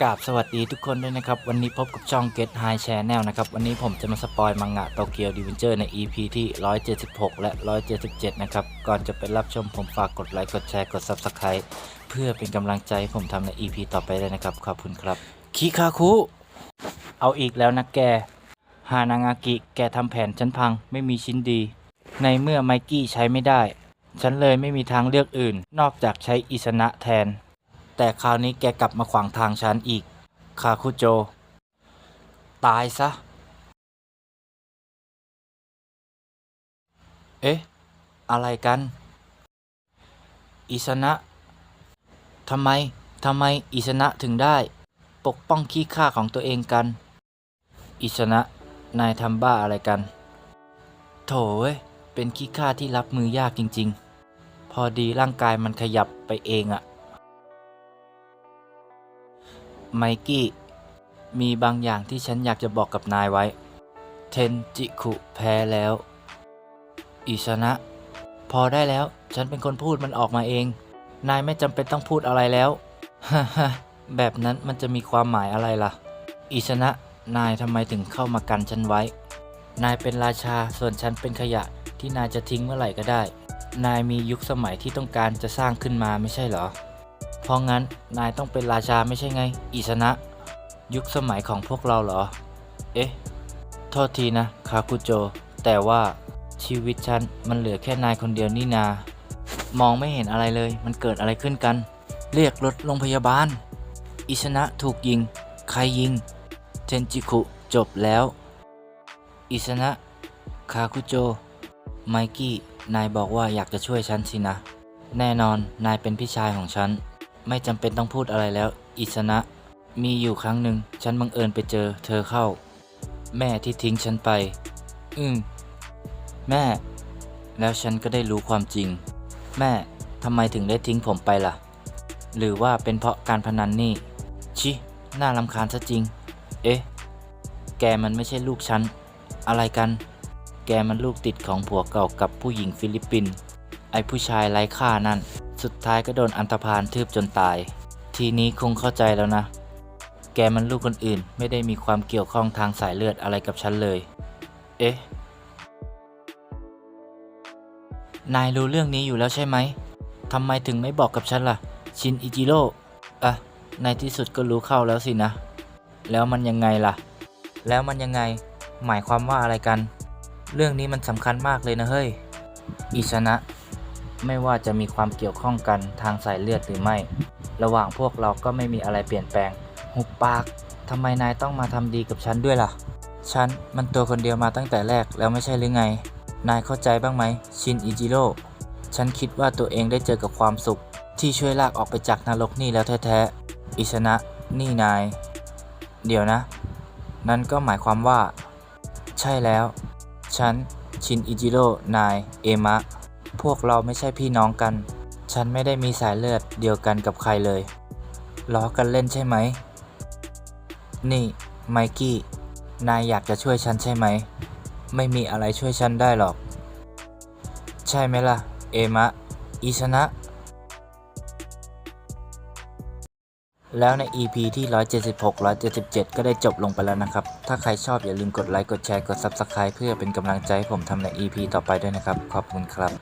กราบสวัสดีทุกคนด้วยนะครับ วันนี้พบกับช่อง Get High Channel นะครับ วันนี้ผมจะมาสปอยมังงะโตเกียวดิวินเจอร์ใน EP ที่ 176 และ 177 นะครับ ก่อนจะไปรับชมผมฝากกดไลค์ กดแชร์ กด Subscribe เพื่อเป็นกำลังใจให้ผมทำใน EP ต่อไปเลยนะครับ ขอบคุณครับ คิคาคุ เอาอีกแล้วนะแก ฮานางากิ แกทำแผนฉันพังไม่มีชิ้นดี ในเมื่อไมกี้ใช้ไม่ได้ ฉันเลยไม่มีทางเลือกอื่น นอกจากใช้อิสนะแทน แต่คราวนี้แกกลับมาขวางทางฉันอีก คาคุโจ ตายซะ เอ๊ะ อะไรกัน อิสนะทำไม ทำไมอิสนะถึงได้ ปกป้องขี้ข้าของตัวเองกัน อิสนะ นายทำบ้าอะไรกัน โถเว้ย เป็นขี้ข้าที่รับมือยากจริง ๆ พอดีร่างกายมันขยับไปเองอะ ไมกี้ มีบางอย่างที่ฉันอยากจะบอกกับนายไว้ เทนจิคุแพ้แล้ว อิสนะ พอได้แล้ว ฉันเป็นคนพูดมันออกมาเอง นายไม่จำเป็นต้องพูดอะไรแล้ว ฮ่าฮ่าแบบนั้นมันจะมีความหมายอะไรล่ะ อิสนะ นายทำไมถึงเข้ามากันฉันไว้ นายเป็นราชา ส่วนฉันเป็นขยะที่นายจะทิ้งเมื่อไหร่ก็ได้ นายมียุคสมัยที่ต้องการจะสร้างขึ้นมาไม่ใช่เหรอ เพราะงั้นนายต้องเป็นราชาไม่ใช่ไง อิสนะ ยุคสมัยของพวกเราเหรอ เอ๊ะ โทษทีนะ คาคุโจ แต่ว่าชีวิตฉันมันเหลือแค่นายคนเดียวนี่นา มองไม่เห็นอะไรเลย มันเกิดอะไรขึ้นกัน เรียกรถโรงพยาบาล อิชนะถูกยิง ใครยิง เทนจิคุจบแล้ว อิสนะ คาคุโจ ไมกี้ นายบอกว่าอยากจะช่วยฉันสินะ แน่นอน นายเป็นพี่ชายของฉัน ไม่จำเป็นต้องพูดอะไรแล้ว อิสนะ มีอยู่ครั้งหนึ่งฉันบังเอิญไปเจอ เธอเข้า แม่ที่ทิ้งฉันไป อืมแม่ แล้วฉันก็ได้รู้ความจริง แม่ทำไมถึงได้ทิ้งผมไปล่ะ หรือว่าเป็นเพราะการพนันนี่ ชิ น่ารำคาญซะจริง เอ๊ะ แกมันไม่ใช่ลูกฉัน อะไรกัน แกมันลูกติดของผัวเก่ากับผู้หญิงฟิลิปปินส์ไอผู้ชายไร้ค่านั่น สุดท้ายก็โดนอันธพาลทืบจนตาย ทีนี้คงเข้าใจแล้วนะ แกมันลูกคนอื่นไม่ได้มีความเกี่ยวข้องทางสายเลือดอะไรกับฉันเลย เอ๊ะ นายรู้เรื่องนี้อยู่แล้วใช่ไหม ทำไมถึงไม่บอกกับฉันล่ะ ชินอิจิโร่ อะ ในที่สุดก็รู้เข้าแล้วสินะ แล้วมันยังไงล่ะ แล้วมันยังไง หมายความว่าอะไรกัน เรื่องนี้มันสำคัญมากเลยนะเฮ้ย อิชนะ ไม่ว่าจะมีความเกี่ยวข้องกันทางสายเลือดหรือไม่ ระหว่างพวกเราก็ไม่มีอะไรเปลี่ยนแปลง หุบปากทำไมนายต้องมาทำดีกับฉันด้วยล่ะ ฉันมันตัวคนเดียวมาตั้งแต่แรกแล้วไม่ใช่หรือไง นายเข้าใจบ้างไหมชินอิจิโร่ฉันคิดว่าตัวเองได้เจอกับความสุข ที่ช่วยลากออกไปจากนรกนี่แล้วแท้ๆ อิชนะ นี่นาย เดี๋ยวนะ นั่นก็หมายความว่า ใช่แล้ว ฉัน ชินอิจิโร่ นาย เอมะ พวกเราไม่ใช่พี่น้องกัน ฉันไม่ได้มีสายเลือดเดียวกันกับใครเลย ล้อกันเล่นใช่ไหม นี่ ไมกี้ นายอยากจะช่วยฉันใช่ไหม ไม่มีอะไรช่วยฉันได้หรอก ใช่ไหมล่ะ เอมะอิชนะ แล้วใน EP ที่ 176 177 ก็ได้จบลงไปแล้วนะครับ ถ้าใครชอบอย่าลืมกดไลค์ กดแชร์ กด Subscribe เพื่อเป็นกำลังใจให้ผมทำใน EP ต่อไปด้วยนะครับ ขอบคุณครับ